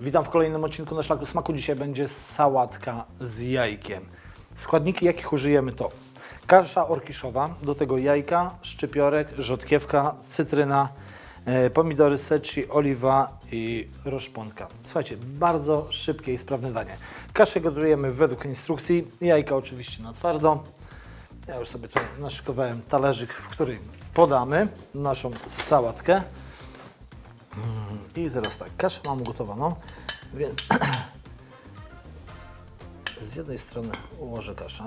Witam w kolejnym odcinku na Szlaku Smaku. Dzisiaj będzie sałatka z jajkiem. Składniki, jakich użyjemy to kasza orkiszowa, do tego jajka, szczypiorek, rzodkiewka, cytryna, e, pomidory secchi, oliwa i roszponka. Słuchajcie, bardzo szybkie i sprawne danie. Kaszę gotujemy według instrukcji, jajka oczywiście na twardo. Ja już sobie tutaj naszykowałem talerzyk, w którym podamy naszą sałatkę. I teraz tak, kaszę mam gotowaną, więc z jednej strony ułożę kaszę.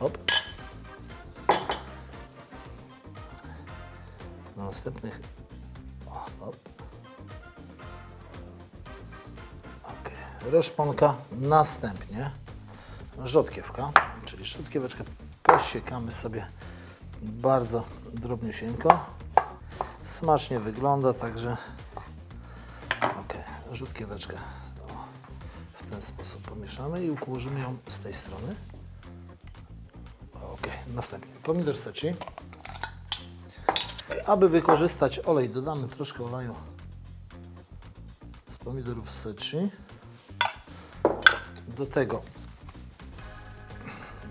Hop. Na następnych. Hop. Ok. Roszponka, następnie rzodkiewka, czyli rzodkieweczkę posiekamy sobie bardzo drobniusieńko. Smacznie wygląda, także ok, rzutkieweczkę o, w ten sposób pomieszamy i ułożymy ją z tej strony. Ok, następnie pomidor secchi. Aby wykorzystać olej, dodamy troszkę oleju z pomidorów secchi. Do tego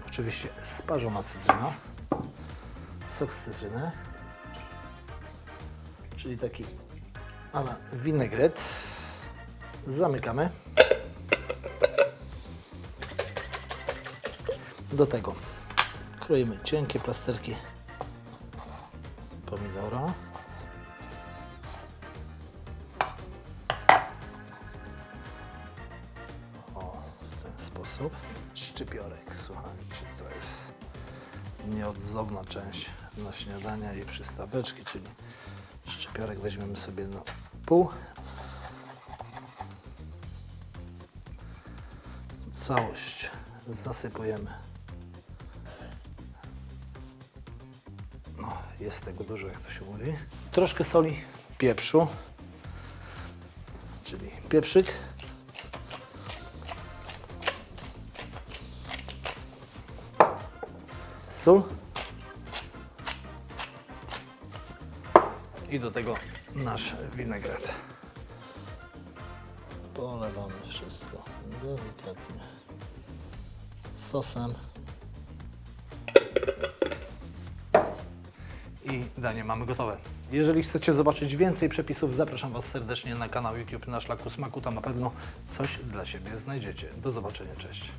oczywiście sparzona cytryna, sok z cytryny czyli taki ala winegret. Zamykamy. Do tego kroimy cienkie plasterki pomidora. O, w ten sposób. Szczypiorek, słuchajcie, to jest nieodzowna część na śniadania i przystaweczki, czyli szczypiorek weźmiemy sobie na pół. Całość zasypujemy. No, jest tego dużo, jak to się mówi. Troszkę soli, pieprzu, czyli pieprzyk. Sól. I do tego nasz winegret. Polewamy wszystko delikatnie sosem. I danie mamy gotowe. Jeżeli chcecie zobaczyć więcej przepisów, zapraszam Was serdecznie na kanał YouTube na Szlaku Smaku. Tam na pewno coś dla siebie znajdziecie. Do zobaczenia, cześć.